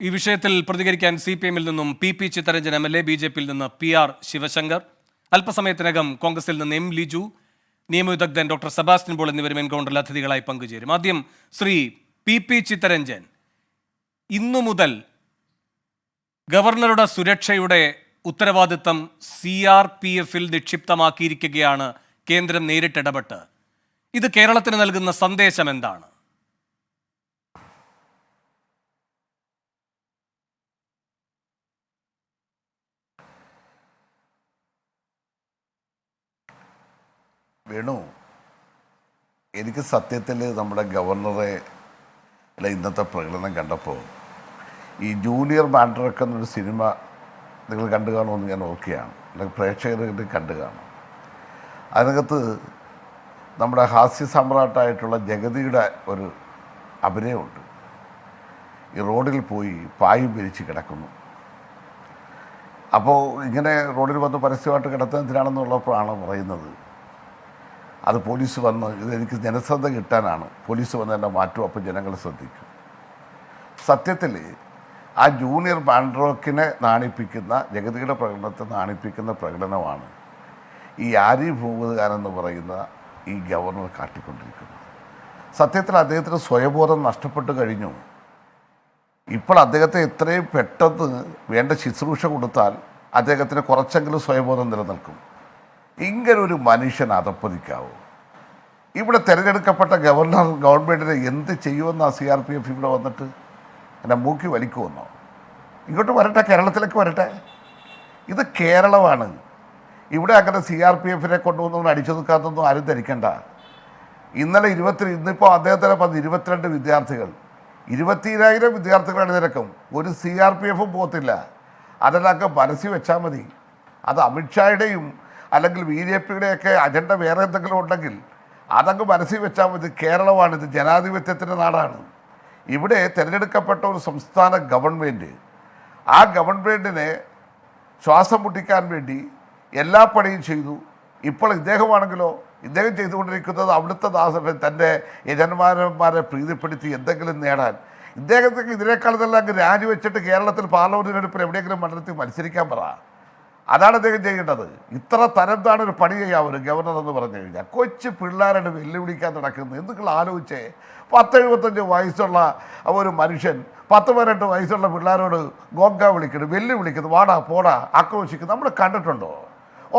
ഈ വിഷയത്തിൽ പ്രതികരിക്കാൻ സി പി എമ്മിൽ നിന്നും P P Chittaranjan M L A B J പിയിൽ നിന്ന് പി ആർ ശിവശങ്കർ അല്പസമയത്തിനകം കോൺഗ്രസിൽ നിന്ന് എം ലിജു നിയമവിദഗ്ധൻ ഡോക്ടർ സെബാസ്റ്റ്യൻ പോൾ എന്നിവരും എൻകൗണ്ടറിൽ അതിഥികളായി പങ്കുചേരും. ആദ്യം ശ്രീ പി പി ചിത്തരഞ്ജൻ ഇന്നു മുതൽ ഗവർണറുടെ സുരക്ഷയുടെ ഉത്തരവാദിത്തം സി ആർ പി എഫിൽ നിക്ഷിപ്തമാക്കിയിരിക്കുകയാണ് കേന്ദ്രം നേരിട്ടിടപെട്ട്. ഇത് കേരളത്തിന് നൽകുന്ന സന്ദേശം എന്താണ്? വേണു എനിക്ക് സത്യത്തിൽ നമ്മുടെ ഗവർണറെ ഇന്നത്തെ പ്രകടനം കണ്ടപ്പോൾ ഈ ജൂനിയർ മാൻഡറൊക്കെ എന്നൊരു സിനിമ നിങ്ങൾ കണ്ടു കാണുമെന്ന് ഞാൻ ഓർക്കുകയാണ്. അല്ലെങ്കിൽ പ്രേക്ഷകർ കണ്ടു കാണും. അതിനകത്ത് നമ്മുടെ ഹാസ്യ സമ്രാട്ടായിട്ടുള്ള ജഗതിയുടെ ഒരു അഭിനയമുണ്ട്. ഈ റോഡിൽ പോയി പായും പിരിച്ച് കിടക്കുന്നു. അപ്പോൾ ഇങ്ങനെ റോഡിൽ വന്ന് പരസ്യമായിട്ട് കിടത്തുന്നതിനാണെന്നുള്ളപ്പോഴാണ് പറയുന്നത് അത് പോലീസ് വന്ന് ഇതെനിക്ക് ജനശ്രദ്ധ കിട്ടാനാണ്. പോലീസ് വന്ന് എന്നെ മാറ്റും അപ്പോൾ ജനങ്ങൾ ശ്രദ്ധിക്കും. സത്യത്തിൽ ആ ജൂനിയർ ബാൻഡ്രോക്കിനെ നാണിപ്പിക്കുന്ന ജഗതിയുടെ പ്രകടനത്തെ നാണിപ്പിക്കുന്ന പ്രകടനമാണ് ഈ ആരി ഭൂപതുകാരൻ എന്ന് പറയുന്ന ഈ ഗവർണർ കാട്ടിക്കൊണ്ടിരിക്കുന്നത്. സത്യത്തിൽ അദ്ദേഹത്തിന് സ്വയബോധം നഷ്ടപ്പെട്ടു കഴിഞ്ഞു. ഇപ്പോൾ അദ്ദേഹത്തെ എത്രയും പെട്ടെന്ന് വേണ്ട ശുശ്രൂഷ കൊടുത്താൽ അദ്ദേഹത്തിന് കുറച്ചെങ്കിലും സ്വയബോധം നിലനിൽക്കും. ഇങ്ങനെ ഒരു മനുഷ്യൻ അതപ്പതിക്കാവൂ ഇവിടെ തിരഞ്ഞെടുക്കപ്പെട്ട ഗവർണർ ഗവൺമെന്റിനെ എന്ത് ചെയ്യുമെന്നാണ് സി ആർ പി എഫ് ഇവിടെ വന്നിട്ട്? എന്നെ മൂക്കി വലിക്കുമെന്നോ? ഇങ്ങോട്ട് വരട്ടെ കേരളത്തിലേക്ക് വരട്ടെ. ഇത് കേരളമാണ്. ഇവിടെ അങ്ങനെ സി ആർ പി എഫിനെ കൊണ്ടുവന്നൊന്നും അടിച്ചു നിൽക്കാത്തൊന്നും ആരും ധരിക്കണ്ട. ഇന്നലെ ഇരുപത്തി ഇന്നിപ്പോൾ അദ്ദേഹത്തിനെ പറഞ്ഞ് ഇരുപത്തിരണ്ട് വിദ്യാർത്ഥികൾ. ഇരുപത്തിരായിരം വിദ്യാർത്ഥികളാണ് നിരക്കും ഒരു സി ആർ പി എഫും പോകത്തില്ല. അതിനൊക്കെ മനസ്സിൽ വെച്ചാൽ മതി. അത് അമിത്ഷായുടെയും അല്ലെങ്കിൽ ബി ജെ പിയുടെയൊക്കെ അജണ്ട വേറെ എന്തെങ്കിലും ഉണ്ടെങ്കിൽ അതങ്ങ് മനസ്സിൽ വെച്ചാൽ മതി. കേരളമാണ് ഇത് ജനാധിപത്യത്തിന്റെ നാടാണ്. ഇവിടെ തിരഞ്ഞെടുക്കപ്പെട്ട ഒരു സംസ്ഥാന ഗവൺമെന്റ് ആ ഗവൺമെന്റിനെ ശ്വാസം മുട്ടിക്കാൻ വേണ്ടി എല്ലാ പണിയും ചെയ്തു. ഇപ്പോൾ ഇദ്ദേഹമാണെങ്കിലോ ഇദ്ദേഹം ചെയ്തുകൊണ്ടിരിക്കുന്നത് അവിടുത്തെ ദാസനെ തന്റെ യജന്മാരന്മാരെ പ്രീതിപ്പെടുത്തി എന്തെങ്കിലും നേടാൻ. ഇദ്ദേഹത്തിന് ഇതിനേക്കാൾ ഇതെല്ലാം രാജിവെച്ചിട്ട് കേരളത്തിൽ പാർലമെന്റ് തിരഞ്ഞെടുപ്പിൽ എവിടെയെങ്കിലും മണ്ഡലത്തിൽ മത്സരിക്കാൻ പറ. അതാണ് അദ്ദേഹം ചെയ്യേണ്ടത്. ഇത്ര തരം താണ് ഒരു പണി ചെയ്യാം ഒരു ഗവർണർ എന്ന് പറഞ്ഞു കഴിഞ്ഞാൽ. കൊച്ചു പിള്ളേരുടെ വെല്ലുവിളിക്കാൻ നടക്കുന്നത് എന്തൊക്കെ ആലോചിച്ചേ? പത്ത് എഴുപത്തഞ്ച് വയസ്സുള്ള ഒരു മനുഷ്യൻ പത്ത് പതിനെട്ട് വയസ്സുള്ള പിള്ളേരോട് ഗോങ്ക വിളിക്കുന്നു വെല്ലുവിളിക്കുന്നു വാടാ പോടാ ആക്രോശിക്കുന്നു. നമ്മൾ കണ്ടിട്ടുണ്ടോ?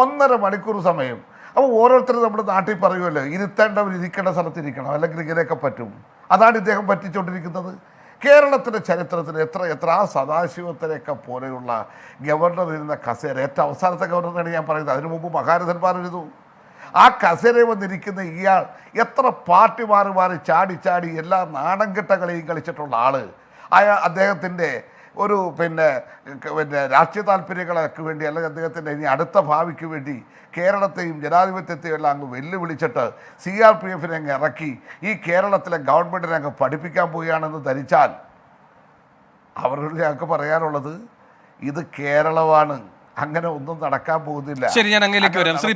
ഒന്നര മണിക്കൂർ സമയം. അപ്പോൾ ഓരോരുത്തരും നമ്മുടെ നാട്ടിൽ പറയുമല്ലോ ഇരുത്തേണ്ടവർ ഇരിക്കേണ്ട സ്ഥലത്ത് ഇരിക്കണം അല്ലെങ്കിൽ ഇങ്ങനെയൊക്കെ പറ്റും. അതാണ് ഇദ്ദേഹം പറ്റിച്ചുകൊണ്ടിരിക്കുന്നത് കേരളത്തിന്റെ ചരിത്രത്തിൽ എത്ര എത്ര ആ സദാശിവത്തിനെയൊക്കെ പോലെയുള്ള ഗവർണർ ഇരുന്ന കസേര ഏറ്റവും അവസാനത്തെ ഗവർണറാണ് ഞാൻ പറയുന്നത്. അതിനു മുമ്പ് മഹാരഥന്മാരിരുന്നു ആ കസേരയിൽ വന്നിരിക്കുന്ന ഇയാൾ എത്ര പാർട്ടി മാറി ചാടി ചാടി എല്ലാ നാണംകെട്ട കളിയും കളിച്ചിട്ടുള്ള ആൾ അയാൾ അദ്ദേഹത്തിന്റെ ഒരു പിന്നെ പിന്നെ രാഷ്ട്രീയ താല്പര്യങ്ങൾക്ക് വേണ്ടി അല്ലെങ്കിൽ അദ്ദേഹത്തിന്റെ ഇനി അടുത്ത ഭാവിക്ക് വേണ്ടി കേരളത്തെയും ജനാധിപത്യത്തെയും എല്ലാം അങ്ങ് വെല്ലുവിളിച്ചിട്ട് സി ആർ പി എഫിനെ അങ്ങ് ഇറക്കി ഈ കേരളത്തിലെ ഗവൺമെന്റിനെ അങ്ങ് പഠിപ്പിക്കാൻ പോവുകയാണെന്ന് ധരിച്ചാൽ അവരോട് ഞങ്ങൾക്ക് പറയാനുള്ളത് ഇത് കേരളമാണ്. അങ്ങനെ ഒന്നും നടക്കാൻ പോകുന്നില്ല. ശരി ഞാൻ അങ്ങയിലേക്ക് വരാം. ശ്രീ